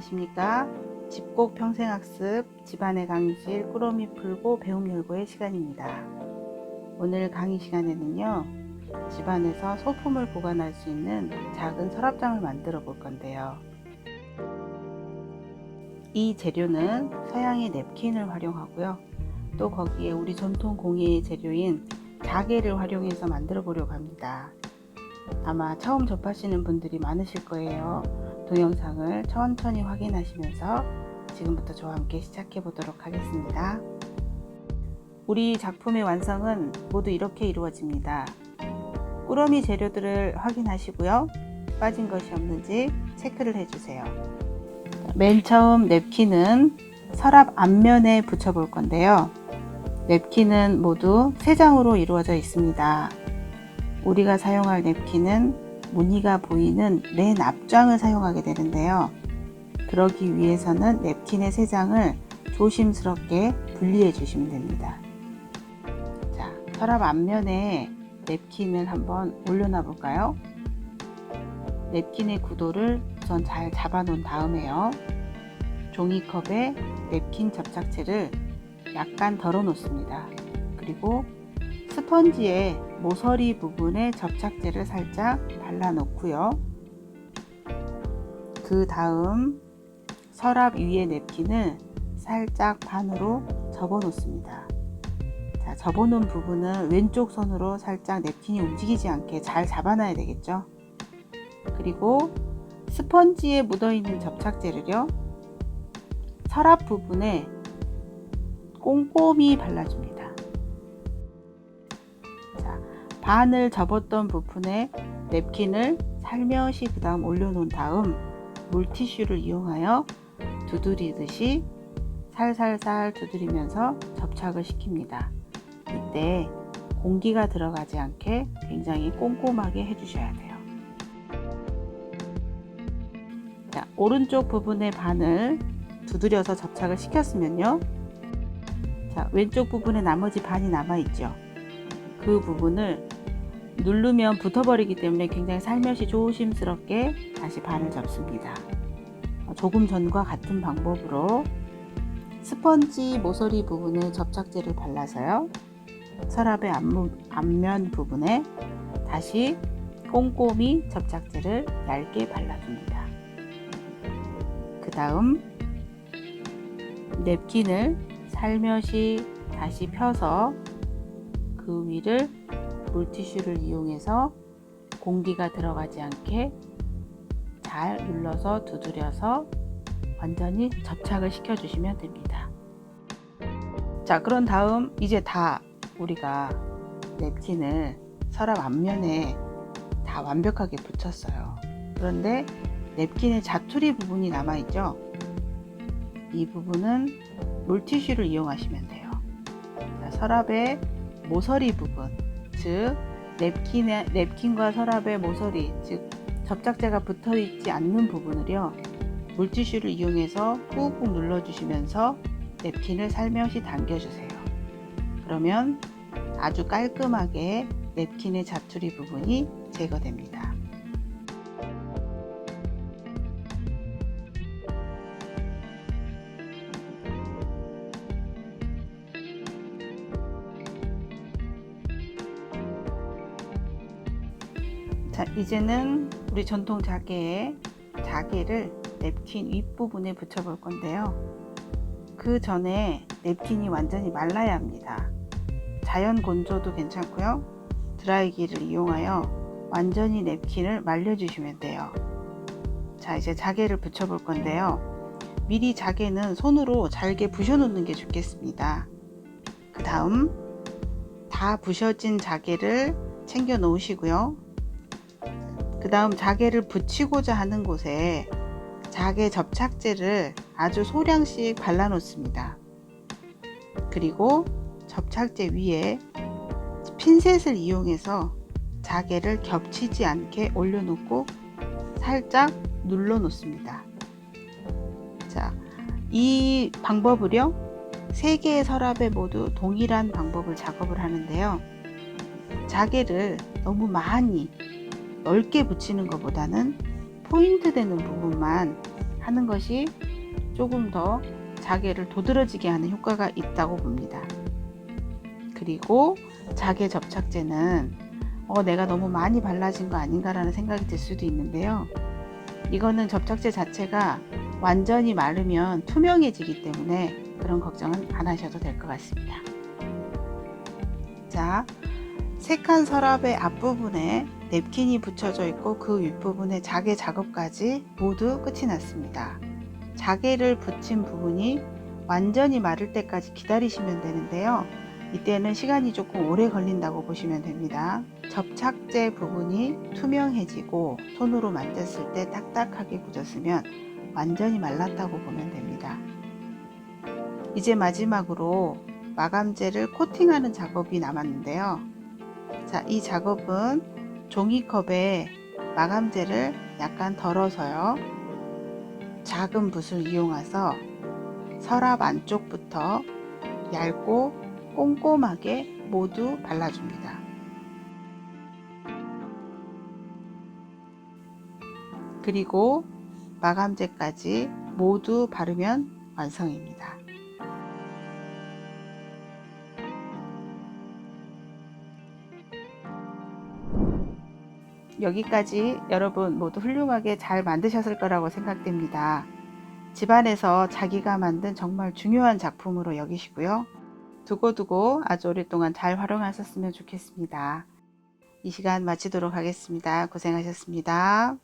안녕하십니까. 집콕 평생학습 집안의 강의실 꾸러미 풀고 배움 열고의 시간입니다. 오늘 강의 시간에는요. 집안에서 소품을 보관할 수 있는 작은 서랍장을 만들어 볼 건데요. 이 재료는 서양의 냅킨을 활용하고요. 또 거기에 우리 전통 공예의 재료인 자개를 활용해서 만들어 보려고 합니다. 아마 처음 접하시는 분들이 많으실 거예요. 동영상을 천천히 확인하시면서 지금부터 저와 함께 시작해 보도록 하겠습니다. 우리 작품의 완성은 모두 이렇게 이루어집니다. 꾸러미 재료들을 확인하시고요. 빠진 것이 없는지 체크를 해주세요. 맨 처음 냅킨은 서랍 앞면에 붙여 볼 건데요. 냅킨은 모두 3장으로 이루어져 있습니다. 우리가 사용할 냅킨은 무늬가 보이는 맨 앞장을 사용하게 되는데요. 그러기 위해서는 냅킨의 세 장을 조심스럽게 분리해 주시면 됩니다. 자, 서랍 앞면에 냅킨을 한번 올려놔 볼까요? 냅킨의 구도를 우선 잘 잡아 놓은 다음에요. 종이컵에 냅킨 접착제를 약간 덜어 놓습니다. 그리고 스펀지에 모서리 부분에 접착제를 살짝 발라 놓고요. 그 다음 서랍 위에 냅킨을 살짝 반으로 접어 놓습니다. 자, 접어 놓은 부분은 왼쪽 손으로 살짝 냅킨이 움직이지 않게 잘 잡아놔야 되겠죠. 그리고 스펀지에 묻어 있는 접착제를요. 서랍 부분에 꼼꼼히 발라줍니다. 반을 접었던 부분에 냅킨을 살며시 그 다음 올려놓은 다음 물티슈를 이용하여 두드리듯이 살살살 두드리면서 접착을 시킵니다. 이때 공기가 들어가지 않게 굉장히 꼼꼼하게 해주셔야 돼요. 자, 오른쪽 부분의 반을 두드려서 접착을 시켰으면요. 자, 왼쪽 부분에 나머지 반이 남아있죠. 그 부분을 누르면 붙어버리기 때문에 굉장히 살며시 조심스럽게 다시 반을 접습니다. 어, 조금 전과 같은 방법으로 스펀지 모서리 부분에 접착제를 발라서요. 서랍의 앞무, 앞면 부분에 다시 꼼꼼히 접착제를 얇게 발라줍니다. 그 다음 냅킨을 살며시 다시 펴서 그 위를 물티슈를 이용해서 공기가 들어가지 않게 잘 눌러서 두드려서 완전히 접착을 시켜주시면 됩니다. 자, 그런 다음 이제 다 우리가 냅킨을 서랍 앞면에 다 완벽하게 붙였어요. 그런데 냅킨의 자투리 부분이 남아있죠? 이 부분은 물티슈를 이용하시면 돼요. 자, 서랍의 모서리 부분, 즉 냅킨의, 냅킨과 서랍의 모서리, 즉 접착제가 붙어 있지 않는 부분을요. 물티슈를 이용해서 꾹꾹 눌러주시면서 냅킨을 살며시 당겨주세요. 그러면 아주 깔끔하게 냅킨의 자투리 부분이 제거됩니다. 자, 이제는 우리 전통 자개에 자개를 냅킨 윗부분에 붙여 볼 건데요. 그 전에 냅킨이 완전히 말라야 합니다. 자연 건조도 괜찮고요. 드라이기를 이용하여 완전히 냅킨을 말려 주시면 돼요. 자, 이제 자개를 붙여 볼 건데요. 미리 자개는 손으로 잘게 부셔 놓는 게 좋겠습니다. 그 다음 다 부셔진 자개를 챙겨 놓으시고요. 그 다음 자개를 붙이고자 하는 곳에 자개 접착제를 아주 소량씩 발라 놓습니다. 그리고 접착제 위에 핀셋을 이용해서 자개를 겹치지 않게 올려놓고 살짝 눌러 놓습니다. 자, 이 방법을요, 세 개의 서랍에 모두 동일한 방법을 작업을 하는데요. 자개를 너무 많이 넓게 붙이는 것보다는 포인트 되는 부분만 하는 것이 조금 더 자개를 도드러지게 하는 효과가 있다고 봅니다. 그리고 자개 접착제는 어, 내가 너무 많이 발라진 거 아닌가라는 생각이 들 수도 있는데요. 이거는 접착제 자체가 완전히 마르면 투명해지기 때문에 그런 걱정은 안 하셔도 될 것 같습니다. 자, 색한 서랍의 앞부분에 냅킨이 붙여져 있고 그 윗부분에 자개 작업까지 모두 끝이 났습니다. 자개를 붙인 부분이 완전히 마를 때까지 기다리시면 되는데요. 이때는 시간이 조금 오래 걸린다고 보시면 됩니다. 접착제 부분이 투명해지고 손으로 만졌을 때 딱딱하게 굳었으면 완전히 말랐다고 보면 됩니다. 이제 마지막으로 마감제를 코팅하는 작업이 남았는데요. 자, 이 작업은 종이컵에 마감제를 약간 덜어서요. 작은 붓을 이용해서 서랍 안쪽부터 얇고 꼼꼼하게 모두 발라줍니다. 그리고 마감제까지 모두 바르면 완성입니다. 여기까지 여러분 모두 훌륭하게 잘 만드셨을 거라고 생각됩니다. 집안에서 자기가 만든 정말 중요한 작품으로 여기시고요. 두고두고 아주 오랫동안 잘 활용하셨으면 좋겠습니다. 이 시간 마치도록 하겠습니다. 고생하셨습니다.